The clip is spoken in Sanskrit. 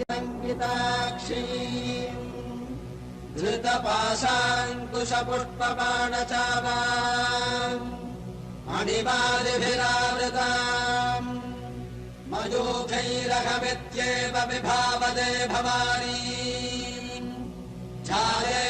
ङ्किताक्षी धृतपाशाङ्कुश पुष्पपाण चावाम् अणिवारिभिरामृताम् मयूखैरहमित्येव विभाव देभारी छाये